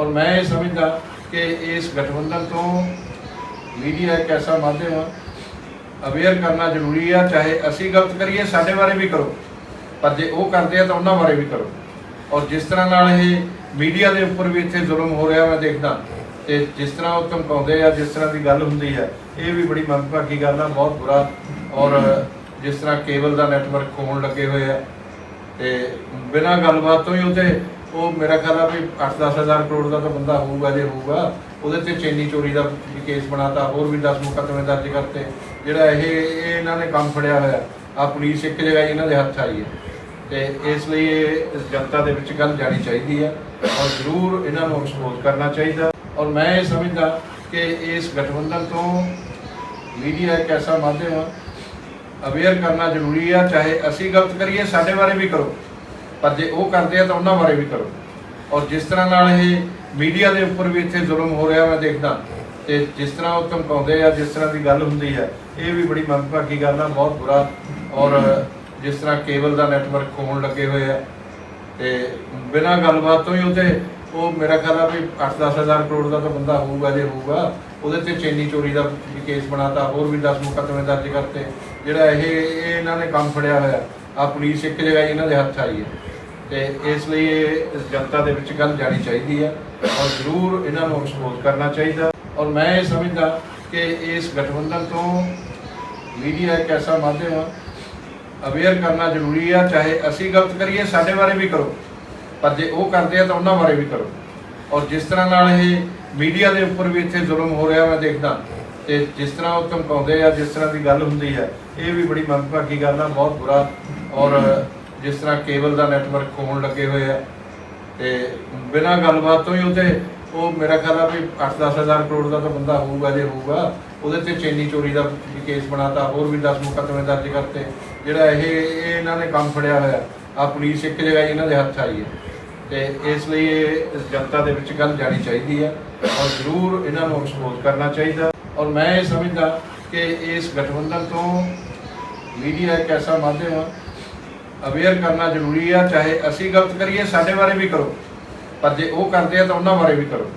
ਔਰ ਮੈਂ ਇਹ ਸਮਝਦਾ ਕਿ ਇਸ ਗਠਬੰਧਨ ਤੋਂ ਮੀਡੀਆ ਇੱਕ ਐਸਾ ਮਾਧਿਅਮ ਆ ਅਵੇਅਰ ਕਰਨਾ ਜ਼ਰੂਰੀ ਆ, ਚਾਹੇ ਅਸੀਂ ਗਲਤ ਕਰੀਏ, ਸਾਡੇ ਬਾਰੇ ਵੀ ਕਰੋ। ਪਰ ਜੇ ਉਹ ਕਰਦੇ ਆ ਤਾਂ ਉਹਨਾਂ ਬਾਰੇ ਵੀ ਕਰੋ। ਔਰ ਜਿਸ ਤਰ੍ਹਾਂ ਨਾਲ ਇਹ ਮੀਡੀਆ ਦੇ ਉੱਪਰ ਵੀ ਇੱਥੇ ਜ਼ੁਲਮ ਹੋ ਰਿਹਾ ਮੈਂ ਦੇਖਦਾ, ਤੇ ਜਿਸ ਤਰ੍ਹਾਂ ਉਹ ਧਮਕਾਉਂਦੇ ਆ, ਜਿਸ ਤਰ੍ਹਾਂ ਦੀ ਗੱਲ ਹੁੰਦੀ ਹੈ ਇਹ ਵੀ ਬੜੀ ਮੰਦਭਾਗੀ ਗੱਲ ਆ, ਬਹੁਤ ਬੁਰਾ। ਔਰ ਜਿਸ ਤਰ੍ਹਾਂ ਕੇਬਲ ਦਾ ਨੈਟਵਰਕ ਹੋਣ ਲੱਗੇ ਹੋਏ ਆ, ਤੇ ਬਿਨਾਂ ਗੱਲਬਾਤ ਤੋਂ ਹੀ ਉਹਤੇ ਉਹ ਮੇਰਾ ਖਿਆਲ ਆ ਵੀ 8-10 ਹਜ਼ਾਰ ਕਰੋੜ ਦਾ ਤਾਂ ਬੰਦਾ ਹੋਊਗਾ ਜੇ ਹੋਊਗਾ, ਉਹਦੇ ਤੇ ਚੈਨੀ ਚੋਰੀ ਦਾ ਵੀ ਕੇਸ ਬਣਾਤਾ, ਹੋਰ ਵੀ 10 ਮੁਕੱਦਮੇ ਦਰਜ ਕਰਤੇ। ਜਿਹੜਾ ਇਹ ਇਹ ਇਹਨਾਂ ਨੇ ਕੰਮ ਫੜਿਆ ਹੋਇਆ ਆ ਪੁਲਿਸ ਇੱਕ ਜਗ੍ਹਾ ਹੀ ਇਹਨਾਂ ਦੇ ਹੱਥ ਆਈ ਹੈ। ਤੇ ਇਸ ਲਈ ਇਹ ਇਸ ਜਨਤਾ ਦੇ ਵਿੱਚ ਗੱਲ ਜਾਣੀ ਚਾਹੀਦੀ ਹੈ ਔਰ ਜ਼ਰੂਰ ਇਹਨਾਂ ਨੂੰ ਐਕਸਪੋਜ਼ ਕਰਨਾ ਚਾਹੀਦਾ। ਔਰ ਮੈਂ ਇਹ ਸਮਝਦਾ ਕਿ ਇਸ ਗਠਬੰਧਨ ਤੋਂ ਮੀਡੀਆ ਇੱਕ ਐਸਾ ਮਾਧਿਅਮ ਆ ਅਵੇਅਰ ਕਰਨਾ ਜ਼ਰੂਰੀ ਆ, ਚਾਹੇ ਅਸੀਂ ਗਲਤ ਕਰੀਏ, ਸਾਡੇ ਬਾਰੇ ਵੀ ਕਰੋ। ਪਰ ਜੇ ਉਹ ਕਰਦੇ ਆ ਤਾਂ ਉਹਨਾਂ ਬਾਰੇ ਵੀ ਕਰੋ। ਔਰ ਜਿਸ ਤਰ੍ਹਾਂ ਨਾਲ ਇਹ ਮੀਡੀਆ ਦੇ ਉੱਪਰ ਵੀ ਇੱਥੇ ਜ਼ੁਲਮ ਹੋ ਰਿਹਾ ਮੈਂ ਦੇਖਦਾ, ਤੇ ਜਿਸ ਤਰ੍ਹਾਂ ਉਹ ਧਮਕਾਉਂਦੇ ਆ, ਜਿਸ ਤਰ੍ਹਾਂ ਦੀ ਗੱਲ ਹੁੰਦੀ ਹੈ ਇਹ ਵੀ ਬੜੀ ਮੰਦਭਾਗੀ ਗੱਲ ਆ, ਬਹੁਤ ਬੁਰਾ। ਔਰ ਜਿਸ ਤਰ੍ਹਾਂ ਕੇਬਲ ਦਾ ਨੈਟਵਰਕ ਹੋਣ ਲੱਗੇ ਹੋਏ ਆ, ਤੇ ਬਿਨਾਂ ਗੱਲਬਾਤ ਤੋਂ ਹੀ ਉਹਤੇ ਉਹ ਮੇਰਾ ਖਿਆਲ ਆ ਵੀ 8-10 ਹਜ਼ਾਰ ਕਰੋੜ ਦਾ ਤਾਂ ਬੰਦਾ ਹੋਊਗਾ ਜੇ ਹੋਊਗਾ, ਉਹਦੇ ਤੇ ਚੇਨੀ ਚੋਰੀ ਦਾ ਵੀ ਕੇਸ ਬਣਾਤਾ, ਹੋਰ ਵੀ 10 ਮੁਕੱਦਮੇ ਦਰਜ ਕਰਤੇ, ਜਿਹੜਾ ਇਹ ਇਹ ਇਹਨਾਂ ਨੇ ਕੰਮ ਫੜਿਆ ਹੋਇਆ ਆ ਪੁਲਿਸ ਇੱਕ ਜਗ੍ਹਾ ਹੀ ਇਹਨਾਂ ਦੇ ਹੱਥ ਆਈ ਹੈ। ਤੇ ਇਸ ਲਈ ਇਹ ਜਨਤਾ ਦੇ ਵਿੱਚ ਗੱਲ ਜਾਣੀ ਚਾਹੀਦੀ ਹੈ ਔਰ ਜ਼ਰੂਰ ਇਹਨਾਂ ਨੂੰ ਐਕਸਪੋਜ਼ ਕਰਨਾ ਚਾਹੀਦਾ। ਔਰ ਮੈਂ ਇਹ ਸਮਝਦਾ ਕਿ ਇਸ ਗਠਬੰਧਨ ਤੋਂ ਮੀਡੀਆ ਇੱਕ ਐਸਾ ਮਾਧਿਅਮ ਆ, ਅਵੇਅਰ ਕਰਨਾ ਜ਼ਰੂਰੀ ਆ, ਚਾਹੇ ਅਸੀਂ ਗਲਤ ਕਰੀਏ, ਸਾਡੇ ਬਾਰੇ ਵੀ ਕਰੋ। ਪਰ ਜੇ ਉਹ ਕਰਦੇ ਆ ਤਾਂ ਉਹਨਾਂ ਬਾਰੇ ਵੀ ਕਰੋ। ਔਰ ਜਿਸ ਤਰ੍ਹਾਂ ਨਾਲ ਇਹ ਮੀਡੀਆ ਦੇ ਉੱਪਰ ਵੀ ਇੱਥੇ ਜ਼ੁਲਮ ਹੋ ਰਿਹਾ ਮੈਂ ਦੇਖਦਾ, ਤੇ ਜਿਸ ਤਰ੍ਹਾਂ ਉਹ ਧਮਕਾਉਂਦੇ ਆ, ਜਿਸ ਤਰ੍ਹਾਂ ਦੀ ਗੱਲ ਹੁੰਦੀ ਹੈ, ਇਹ ਵੀ ਬੜੀ ਮੰਦਭਾਗੀ ਗੱਲ ਆ, ਬਹੁਤ ਬੁਰਾ ਔਰ ਜਿਸ ਤਰ੍ਹਾਂ ਕੇਬਲ ਦਾ ਨੈਟਵਰਕ ਹੋਣ ਲੱਗੇ ਹੋਏ ਆ। ਤੇ ਬਿਨਾਂ ਗੱਲਬਾਤ ਤੋਂ ਹੀ ਉਹਤੇ ਉਹ ਮੇਰਾ ਖਿਆਲ ਆ ਵੀ 8-10 ਹਜ਼ਾਰ ਕਰੋੜ ਦਾ ਤਾਂ ਬੰਦਾ ਹੋਊਗਾ ਜੇ ਹੋਊਗਾ, ਉਹਦੇ ਤੇ ਚੇਨੀ ਚੋਰੀ ਦਾ ਵੀ ਕੇਸ ਬਣਾਤਾ, ਹੋਰ ਵੀ 10 ਮੁਕੱਦਮੇ ਦਰਜ ਕਰਤੇ। ਜਿਹੜਾ ਇਹ ਇਹ ਇਹਨਾਂ ਨੇ ਕੰਮ ਫੜਿਆ ਹੋਇਆ ਆ ਪੁਲਿਸ ਇੱਕ ਜਗ੍ਹਾ ਹੀ ਇਹਨਾਂ ਦੇ ਹੱਥ ਆਈ ਹੈ। ਤੇ ਇਸ ਲਈ ਇਹ ਇਸ ਜਨਤਾ ਦੇ ਵਿੱਚ ਗੱਲ ਜਾਣੀ ਚਾਹੀਦੀ ਹੈ ਔਰ ਜ਼ਰੂਰ ਇਹਨਾਂ ਨੂੰ ਐਕਸਪੋਜ਼ ਕਰਨਾ ਚਾਹੀਦਾ। ਔਰ ਮੈਂ ਇਹ ਸਮਝਦਾ ਕਿ ਇਸ ਗਠਬੰਧਨ ਤੋਂ ਮੀਡੀਆ ਇੱਕ ਐਸਾ ਮਾਧਿਅਮ ਆ ਅਵੇਅਰ ਕਰਨਾ ਜ਼ਰੂਰੀ ਆ, ਚਾਹੇ ਅਸੀਂ ਗਲਤ ਕਰੀਏ, ਸਾਡੇ ਬਾਰੇ ਵੀ ਕਰੋ। ਪਰ ਜੇ ਉਹ ਕਰਦੇ ਆ ਤਾਂ ਉਹਨਾਂ ਬਾਰੇ ਵੀ ਕਰੋ।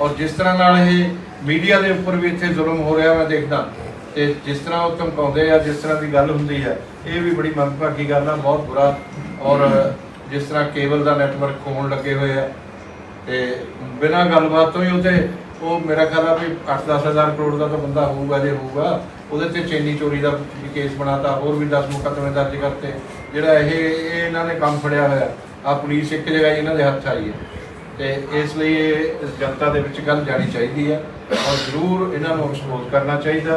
ਔਰ ਜਿਸ ਤਰ੍ਹਾਂ ਨਾਲ ਇਹ ਮੀਡੀਆ ਦੇ ਉੱਪਰ ਵੀ ਇੱਥੇ ਜ਼ੁਲਮ ਹੋ ਰਿਹਾ, ਮੈਂ ਦੇਖਦਾ। ਤੇ ਜਿਸ ਤਰ੍ਹਾਂ ਉਹ ਧਮਕਾਉਂਦੇ ਆ, ਜਿਸ ਤਰ੍ਹਾਂ ਦੀ ਗੱਲ ਹੁੰਦੀ ਹੈ ਇਹ ਵੀ ਬੜੀ ਮੰਦਭਾਗੀ ਗੱਲ ਆ, ਬਹੁਤ ਬੁਰਾ। ਔਰ ਜਿਸ ਤਰ੍ਹਾਂ ਕੇਬਲ ਦਾ ਨੈਟਵਰਕ ਹੋਣ ਲੱਗੇ ਹੋਏ ਆ, ਤੇ ਬਿਨਾਂ ਗੱਲਬਾਤ ਤੋਂ ਹੀ ਉਹਤੇ ਉਹ ਮੇਰਾ ਖਿਆਲ ਆ ਵੀ 8-10 ਹਜ਼ਾਰ ਕਰੋੜ ਦਾ ਤਾਂ ਬੰਦਾ ਹੋਊਗਾ ਜੇ ਹੋਊਗਾ, ਉਹਦੇ ਤੇ ਚੇਨੀ ਚੋਰੀ ਦਾ ਵੀ ਕੇਸ ਬਣਾਤਾ, ਹੋਰ ਵੀ 10 ਮੁਕੱਦਮੇ ਦਰਜ ਕਰਤੇ। ਜਿਹੜਾ ਇਹ ਇਹ ਇਹਨਾਂ ਨੇ ਕੰਮ ਫੜਿਆ ਹੋਇਆ ਆ ਪੁਲਿਸ ਇੱਕ ਜਗ੍ਹਾ ਹੀ ਇਹਨਾਂ ਦੇ ਹੱਥ ਆਈ ਹੈ। ਤੇ ਇਸ ਲਈ ਇਹ ਜਨਤਾ ਦੇ ਵਿੱਚ ਗੱਲ ਜਾਣੀ ਚਾਹੀਦੀ ਹੈ ਔਰ ਜ਼ਰੂਰ ਇਹਨਾਂ ਨੂੰ ਐਕਸਪੋਜ਼ ਕਰਨਾ ਚਾਹੀਦਾ।